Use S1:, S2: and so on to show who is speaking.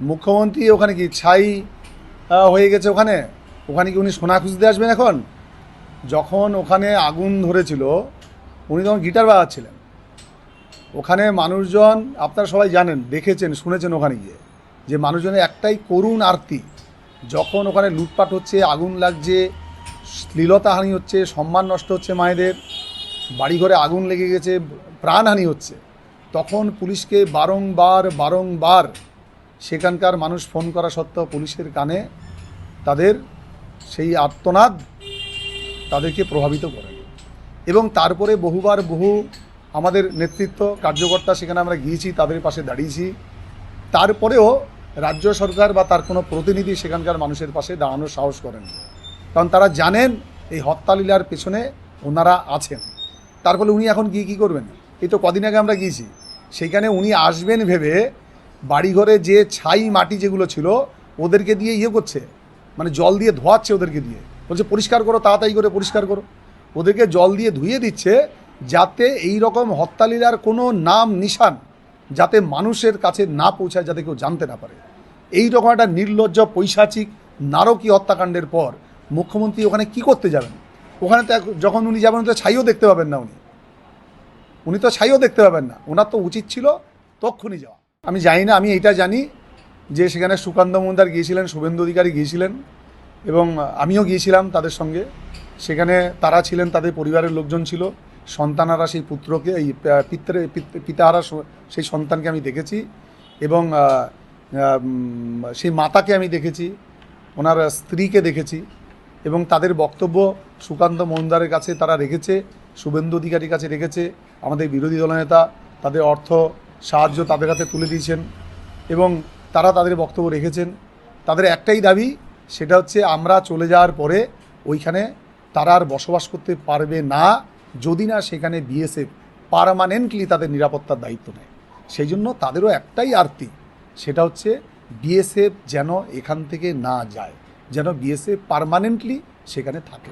S1: মুখ্যমন্ত্রী ওখানে কি ছাই হয়ে গেছে ওখানে? ওখানে কি উনি সোনা খুঁজতে আসবেন এখন? যখন ওখানে আগুন ধরেছিল, উনি তখন গিটার বাজাচ্ছিলেন। ওখানে মানুষজন, আপনারা সবাই জানেন, দেখেছেন, শুনেছেন ওখানে গিয়ে, যে মানুষজনের একটাই করুণ আরতি, যখন ওখানে লুটপাট হচ্ছে, আগুন লাগছে, শ্লীলতাহানি হচ্ছে, সম্মান নষ্ট হচ্ছে মায়েদের, বাড়িঘরে আগুন লেগে গেছে, প্রাণহানি হচ্ছে, তখন পুলিশকে বারংবার বারংবার সেখানকার মানুষ ফোন করা সত্ত্বেও পুলিশের কানে তাদের সেই আর্তনাদ তাদেরকে প্রভাবিত করে। এবং তারপরে বহুবার বহু আমাদের নেতৃত্ব কার্যকর্তা সেখানে আমরা গিয়েছি, তাদের পাশে দাঁড়িয়েছি। তারপরেও রাজ্য সরকার বা তার কোনো প্রতিনিধি সেখানকার মানুষের পাশে দাঁড়ানোর সাহস করেন কারণ তারা জানেন এই হত্যালীলার পেছনে ওনারা আছেন। তারপরে উনি এখন গিয়ে কী করবেন? এই তো কদিন আগে আমরা গিয়েছি। সেইখানে উনি আসবেন ভেবে বাড়িঘরে যে ছাই মাটি যেগুলো ছিল, ওদেরকে দিয়ে ইয়ে করছে। মানে জল দিয়ে ধোয়াচ্ছে ওদেরকে দিয়ে। বলছে, পরিষ্কার করো, তাড়াতাড়ি করে পরিষ্কার করো। ওদেরকে জল দিয়ে ধুয়ে দিচ্ছে, যাতে এই রকম হত্যালীলার কোনো নাম নিশান যাতে মানুষের কাছে না পৌঁছায়, যাতে কেউ জানতে না পারে। এই রকম একটা নির্লজ্জ, পৈশাচিক, নারকী হত্যাকাণ্ডের পর মুখ্যমন্ত্রী ওখানে কি করতে যাবেন? ওখানে তো যখন উনি যাবেন তো ছাইও দেখতে পাবেন না উনি। উনি তো ছাইও দেখতে পাবেন না। ওনার তো উচিত ছিল তক্ষুনি যাওয়া। আমি জানি না, আমি এইটা জানি যে সেখানে সুকান্ত মন্দার গিয়েছিলেন, শুভেন্দু অধিকারী গিয়েছিলেন এবং আমিও গিয়েছিলাম তাদের সঙ্গে। সেখানে তারা ছিলেন, তাদের পরিবারের লোকজন ছিল, সন্তানারা সেই পুত্রকে, এই পিত- পিতাহারা সেই সন্তানকে আমি দেখেছি এবং সেই মাতাকে আমি দেখেছি, ওনার স্ত্রীকে দেখেছি এবং তাদের বক্তব্য সুকান্ত মজুমদারের কাছে তারা রেখেছে, শুভেন্দু অধিকারীর কাছে রেখেছে, আমাদের বিরোধী দলনেতা, তাদের অর্থ সাহায্য তাদের হাতে তুলে দিয়েছেন এবং তারা তাদের বক্তব্য রেখেছেন। তাদের একটাই দাবি, সেটা হচ্ছে আমরা চলে যাওয়ার পরে ওইখানে তারা আর বসবাস করতে পারবে না, যদি না সেখানে বিএসএফ পারমানেন্টলি তাদের নিরাপত্তার দায়িত্ব নেয়। সেই জন্য তাদেরও একটাই আরতি, সেটা হচ্ছে বিএসএফ যেন এখান থেকে না যায়, যেন বিএসএফ পারমানেন্টলি সেখানে থাকে।